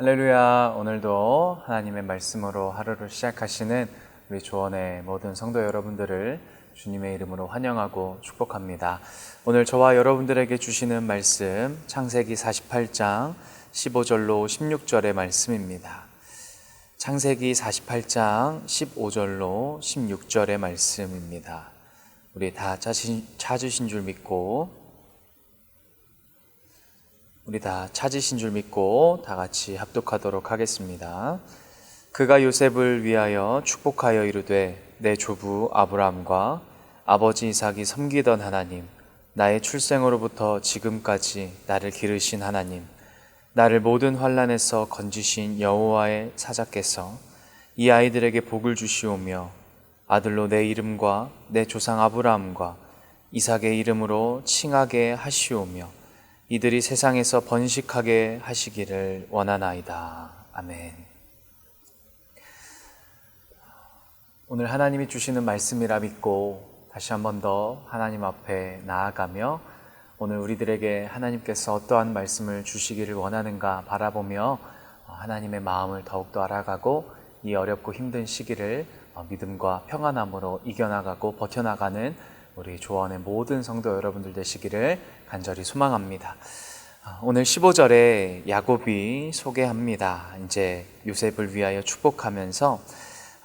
할렐루야. 오늘도 하나님의 말씀으로 하루를 시작하시는 우리 조원의 모든 성도 여러분들을 주님의 이름으로 환영하고 축복합니다. 오늘 저와 여러분들에게 주시는 말씀 창세기 48장 15절로 16절의 말씀입니다. 창세기 48장 15절로 16절의 말씀입니다. 우리 다 찾으신, 찾으신 줄 믿고 우리 다 찾으신 줄 믿고 다 같이 합독하도록 하겠습니다. 그가 요셉을 위하여 축복하여 이르되 내 조부 아브라함과 아버지 이삭이 섬기던 하나님 나의 출생으로부터 지금까지 나를 기르신 하나님 나를 모든 환란에서 건지신 여호와의 사자께서 이 아이들에게 복을 주시오며 아들로 내 이름과 내 조상 아브라함과 이삭의 이름으로 칭하게 하시오며 이들이 세상에서 번식하게 하시기를 원하나이다. 아멘. 오늘 하나님이 주시는 말씀이라 믿고 다시 한 번 더 하나님 앞에 나아가며 오늘 우리들에게 하나님께서 어떠한 말씀을 주시기를 원하는가 바라보며 하나님의 마음을 더욱더 알아가고 이 어렵고 힘든 시기를 믿음과 평안함으로 이겨나가고 버텨나가는 우리 조원의 모든 성도 여러분들 되시기를 간절히 소망합니다. 오늘 15절에 야곱이 소개합니다. 이제 요셉을 위하여 축복하면서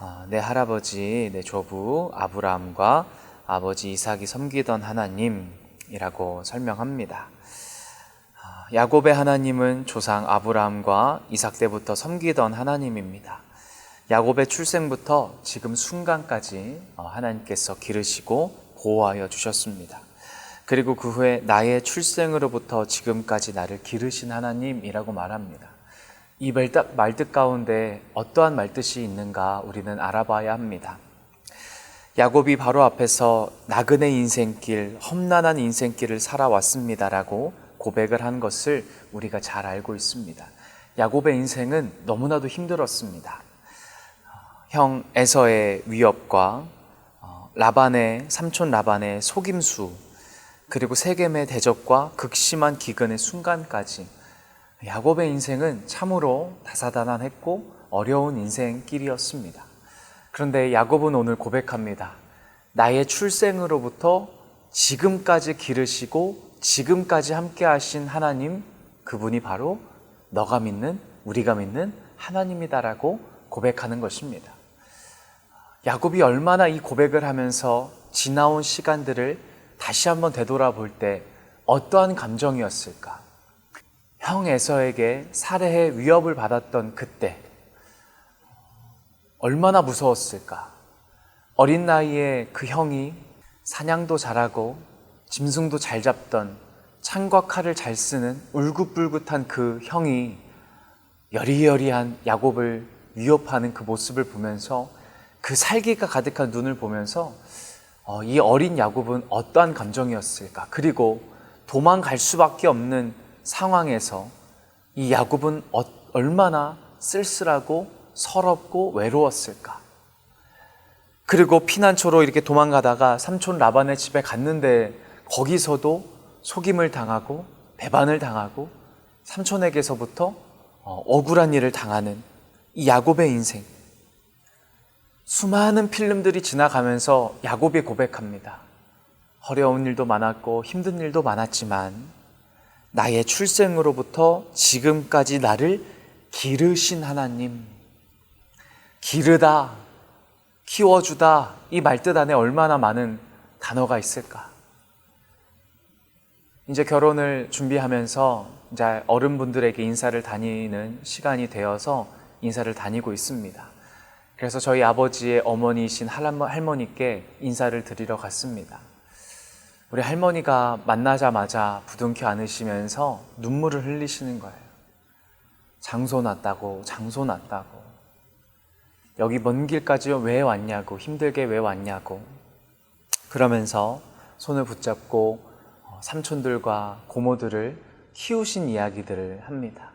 어, 내 할아버지, 내 조부 아브라함과 아버지 이삭이 섬기던 하나님이라고 설명합니다. 어, 야곱의 하나님은 조상 아브라함과 이삭 때부터 섬기던 하나님입니다. 야곱의 출생부터 지금 순간까지 어, 하나님께서 기르시고 보호하여 주셨습니다. 그리고 그 후에 나의 출생으로부터 지금까지 나를 기르신 하나님이라고 말합니다. 이 말뜻, 가운데 어떠한 말뜻이 있는가 우리는 알아봐야 합니다. 야곱이 바로 앞에서 나그네 인생길, 험난한 인생길을 살아왔습니다라고 고백을 한 것을 우리가 잘 알고 있습니다. 야곱의 인생은 너무나도 힘들었습니다. 형 에서의 위협과 라반의 삼촌 라반의 속임수 그리고 세겜의 대적과 극심한 기근의 순간까지 야곱의 인생은 참으로 다사다난했고 어려운 인생길이었습니다. 그런데 야곱은 오늘 고백합니다. 나의 출생으로부터 지금까지 기르시고 지금까지 함께 하신 하나님 그분이 바로 너가 믿는 우리가 믿는 하나님이다라고 고백하는 것입니다. 야곱이 얼마나 이 고백을 하면서 지나온 시간들을 다시 한번 되돌아볼 때 어떠한 감정이었을까? 형 에서에게 살해의 위협을 받았던 그때 얼마나 무서웠을까? 어린 나이에 그 형이 사냥도 잘하고 짐승도 잘 잡던 창과 칼을 잘 쓰는 울긋불긋한 그 형이 여리여리한 야곱을 위협하는 그 모습을 보면서 그 살기가 가득한 눈을 보면서 어, 이 어린 야곱은 어떠한 감정이었을까? 그리고 도망갈 수밖에 없는 상황에서 이 야곱은 어, 얼마나 쓸쓸하고 서럽고 외로웠을까? 그리고 피난처로 이렇게 도망가다가 삼촌 라반의 집에 갔는데 거기서도 속임을 당하고 배반을 당하고 삼촌에게서부터 어, 억울한 일을 당하는 이 야곱의 인생. 수많은 필름들이 지나가면서 야곱이 고백합니다. 어려운 일도 많았고 힘든 일도 많았지만 나의 출생으로부터 지금까지 나를 기르신 하나님, 기르다, 키워주다, 이 말뜻 안에 얼마나 많은 단어가 있을까? 이제 결혼을 준비하면서 이제 어른분들에게 인사를 다니는 시간이 되어서 인사를 다니고 있습니다. 그래서 저희 아버지의 어머니이신 할머니께 인사를 드리러 갔습니다. 우리 할머니가 만나자마자 부둥켜 안으시면서 눈물을 흘리시는 거예요. 장소 났다고, 장소 났다고. 여기 먼 길까지 왜 왔냐고, 힘들게 왜 왔냐고. 그러면서 손을 붙잡고 어, 삼촌들과 고모들을 키우신 이야기들을 합니다.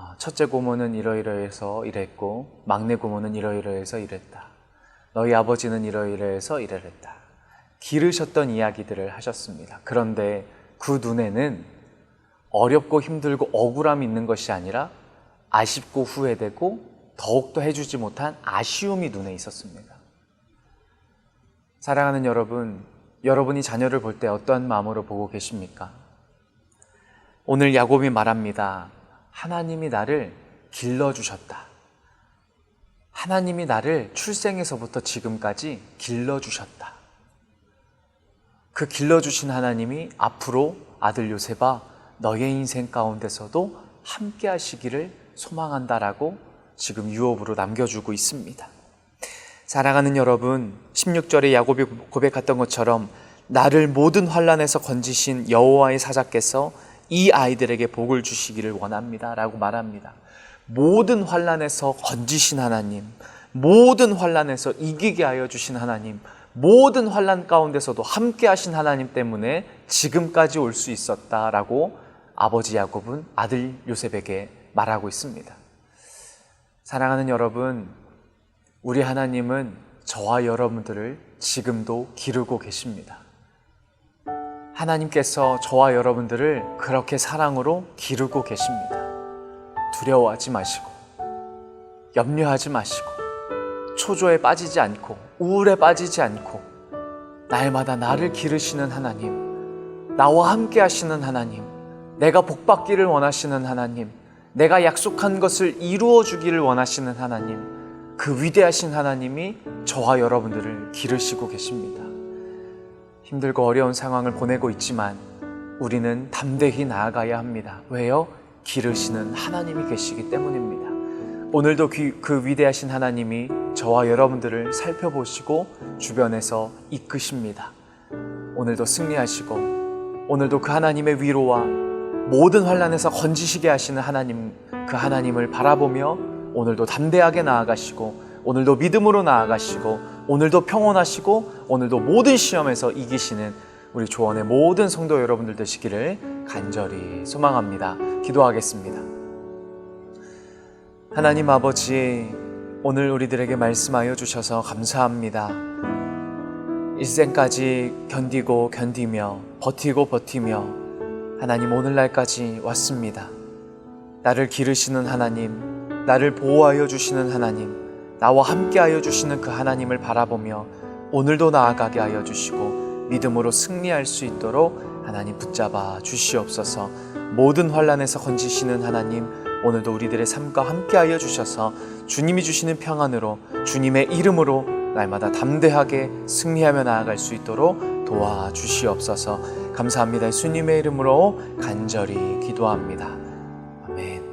아, 첫째 고모는 이러이러해서 이랬고 막내 고모는 이러이러해서 이랬다. 너희 아버지는 이러이러해서 이랬다. 기르셨던 이야기들을 하셨습니다. 그런데 그 눈에는 어렵고 힘들고 억울함이 있는 것이 아니라 아쉽고 후회되고 더욱더 해주지 못한 아쉬움이 눈에 있었습니다. 사랑하는 여러분, 여러분이 자녀를 볼 때 어떠한 마음으로 보고 계십니까? 오늘 야곱이 말합니다. 하나님이 나를 길러주셨다. 하나님이 나를 출생에서부터 지금까지 길러주셨다. 그 길러주신 하나님이 앞으로 아들 요셉아 너의 인생 가운데서도 함께 하시기를 소망한다라고 지금 유업으로 남겨주고 있습니다. 사랑하는 여러분, 16절에 야곱이 고백했던 것처럼 나를 모든 환란에서 건지신 여호와의 사자께서 이 아이들에게 복을 주시기를 원합니다라고 말합니다. 모든 환란에서 건지신 하나님, 모든 환란에서 이기게 하여 주신 하나님, 모든 환란 가운데서도 함께 하신 하나님 때문에 지금까지 올 수 있었다라고 아버지 야곱은 아들 요셉에게 말하고 있습니다. 사랑하는 여러분, 우리 하나님은 저와 여러분들을 지금도 기르고 계십니다. 하나님께서 저와 여러분들을 그렇게 사랑으로 기르고 계십니다. 두려워하지 마시고, 염려하지 마시고, 초조에 빠지지 않고, 우울에 빠지지 않고, 날마다 나를 기르시는 하나님, 나와 함께 하시는 하나님, 내가 복받기를 원하시는 하나님, 내가 약속한 것을 이루어 주기를 원하시는 하나님, 그 위대하신 하나님이 저와 여러분들을 기르시고 계십니다. 힘들고 어려운 상황을 보내고 있지만 우리는 담대히 나아가야 합니다. 왜요? 기르시는 하나님이 계시기 때문입니다. 오늘도 그, 그 위대하신 하나님이 저와 여러분들을 살펴보시고 주변에서 이끄십니다. 오늘도 승리하시고 오늘도 그 하나님의 위로와 모든 환란에서 건지시게 하시는 하나님 그 하나님을 바라보며 오늘도 담대하게 나아가시고 오늘도 믿음으로 나아가시고 오늘도 평온하시고 오늘도 모든 시험에서 이기시는 우리 조원의 모든 성도 여러분들 되시기를 간절히 소망합니다. 기도하겠습니다. 하나님 아버지 오늘 우리들에게 말씀하여 주셔서 감사합니다. 일생까지 견디고 견디며 버티고 버티며 하나님 오늘날까지 왔습니다. 나를 기르시는 하나님, 나를 보호하여 주시는 하나님, 나와 함께하여 주시는 그 하나님을 바라보며 오늘도 나아가게 하여 주시고 믿음으로 승리할 수 있도록 하나님 붙잡아 주시옵소서. 모든 환란에서 건지시는 하나님, 오늘도 우리들의 삶과 함께하여 주셔서 주님이 주시는 평안으로 주님의 이름으로 날마다 담대하게 승리하며 나아갈 수 있도록 도와 주시옵소서. 감사합니다. 예수님의 이름으로 간절히 기도합니다. 아멘.